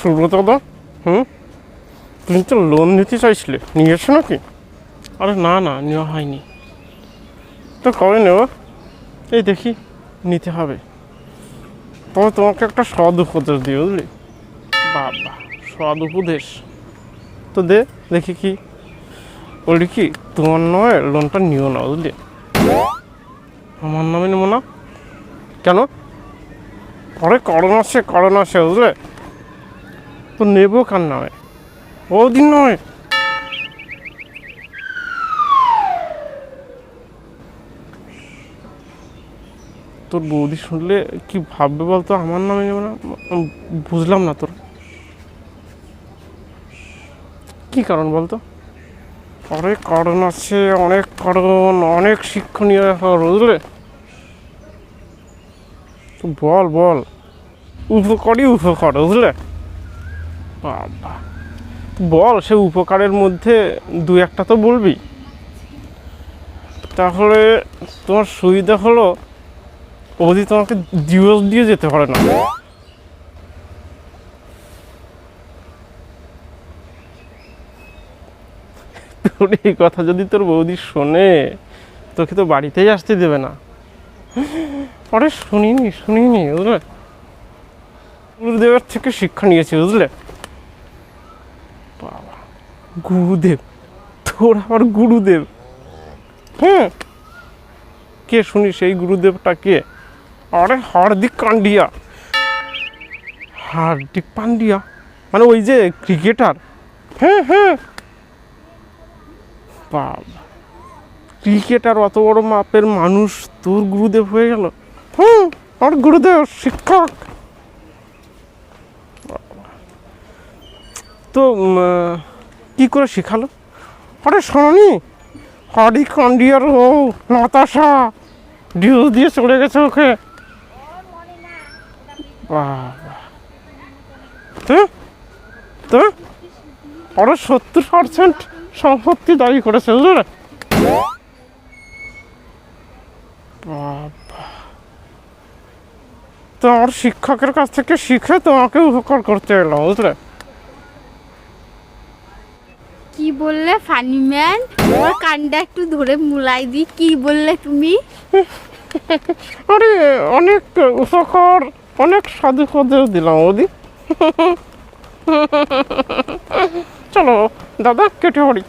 সুব্রত দা হুম? তুমি তো লোন নিতে চাইছিলে, নিয়েছো নাকি? আরে না না, নেওয়া হয়নি। তো কবে নেব? এই দেখি, নিতে হবে। তবে তোমাকে একটা সদ উপদেশ দিই, বুঝলি? বাবা সদ উপদেশ। তো দে, দেখি কি। বলি কি, তোমার নয় লোনটা নিও না, বুঝলি? আমার নামে নেব না? কেন? পরে করোনা আসে করোনা আসে বুঝলে? তো নেব কার নামে? ওদিন নয়। তোর বৌদি শুনলে কি ভাববে বলতো? আমার নামে নেবে না? বুঝলাম না তোর। কি কারণ বলতো? অনেক কারণ আছে, অনেক কারণ, অনেক শিক্ষণীয় ব্যাপার, বুঝলে? বল বল। উপকারই উপকার, বুঝলে? বাবা। বল, সে উপকারের মধ্যে দু একটা তো বলবি। তাহলে তোমার সুবিধা হলো ওদি তোমাকে দিবস দিয়ে যেতে পারে না। তোর এই কথা যদি তোর বৌদি শোনে, তোকে তো বাড়িতেই আসতে দেবে না। আরে শুনিনি শুনিনি, বুঝলে? গুরুদেবের থেকে শিক্ষা নিয়েছি, বুঝলে? গুরুদেব, তোর আবার গুরুদেব। হ্যাঁ কে শুনি সেই গুরুদেবটা কে? আরে হার্দিক পান্ডিয়া। হার্দিক পান্ডিয়া? মানে ওই যে ক্রিকেটার? হ্যাঁ হ্যাঁ বাবা। ক্রিকেটার অত বড় মাপের মানুষ, তোর গুরুদেব হয়ে গেল। হুম আমার গুরুদেব, শিক্ষক। তো কি করে শেখালো? আরে শোনি হার্দিক পান্ডিয়ার ও নাতাশা। ডিউ দিয়ে চলে গেছে ওকে। তো আরও সত্তর পার্সেন্ট সম্পত্তি দাবি করেছে, বুঝলে? তো আমার শিক্ষকের কাছ থেকে শিখে তোমাকে উপকার করতে এলাম বুঝলে? কি বললে, ফানি ম্যান? ওর কানটা একটু ধরে মুলাই দি, কি বললে তুমি? আরে, অনেক উপকার, অনেক সাধু খদেও দিলাম, ওদি। চলো, দাদা, কেটে পড়ি